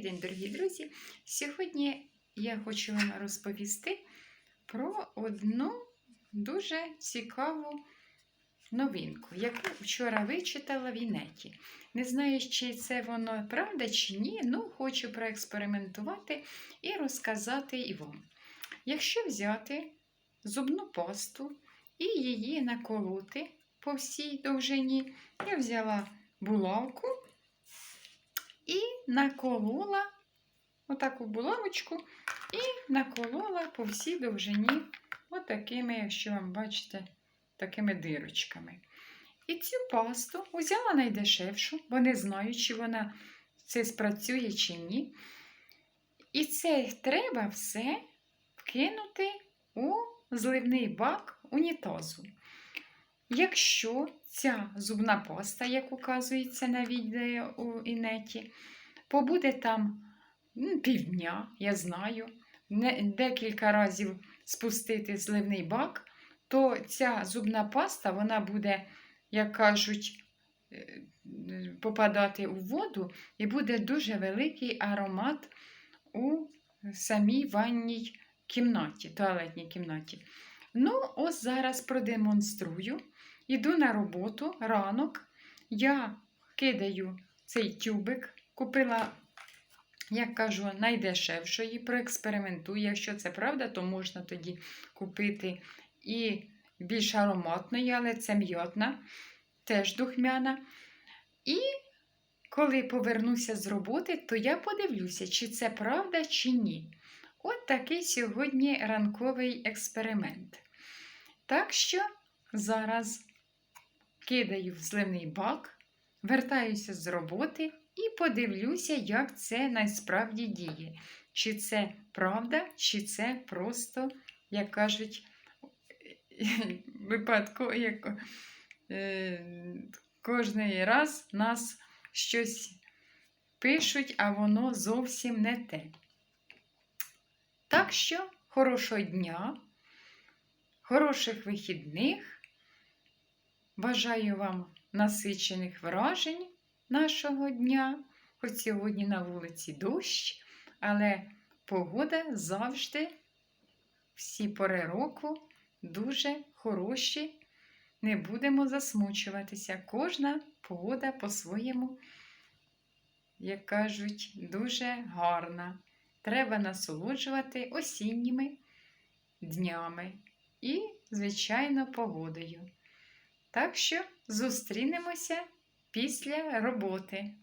Добрий день, дорогі друзі! Сьогодні я хочу вам розповісти про одну дуже цікаву новинку, яку вчора вичитала в інеті. Не знаю, чи це воно правда чи ні, але хочу проекспериментувати і розказати і вам. Якщо взяти зубну пасту і її наколоти по всій довжині, я взяла булавку і наколола отаку булавочку і наколола по всій довжині отакими, якщо вам бачите, такими дирочками. І цю пасту взяла найдешевшу, бо не знаю, чи вона це спрацює чи ні. І це треба все вкинути у зливний бак унітазу. Якщо ця зубна паста, як указується на відео у інеті, побуде там ну, півдня, я знаю, декілька разів спустити зливний бак, то ця зубна паста вона буде, як кажуть, е, попадати у воду і буде дуже великий аромат у самій ванній кімнаті, туалетній кімнаті. Ну, ось зараз продемонструю. Іду на роботу ранок, я кидаю цей тюбик, купила, як кажу, найдешевшої, проекспериментую. Якщо це правда, то можна тоді купити і більш ароматної, але це м'ятна, теж духмяна. І коли повернуся з роботи, то я подивлюся, чи це правда, чи ні. От такий сьогодні ранковий експеримент. Так що зараз кидаю в зливний бак, вертаюся з роботи і подивлюся, як це насправді діє. Чи це правда, чи це просто, як кажуть, випадку, як е, кожний раз нас щось пишуть, а воно зовсім не те. Так що, хорошого дня, хороших вихідних. Бажаю вам насичених вражень нашого дня. Хоч сьогодні на вулиці дощ, але погода завжди, всі пори року, дуже хороші. Не будемо засмучуватися. Кожна погода по-своєму, як кажуть, дуже гарна. Треба насолоджувати осінніми днями і, звичайно, погодою. Так що зустрінемося після роботи.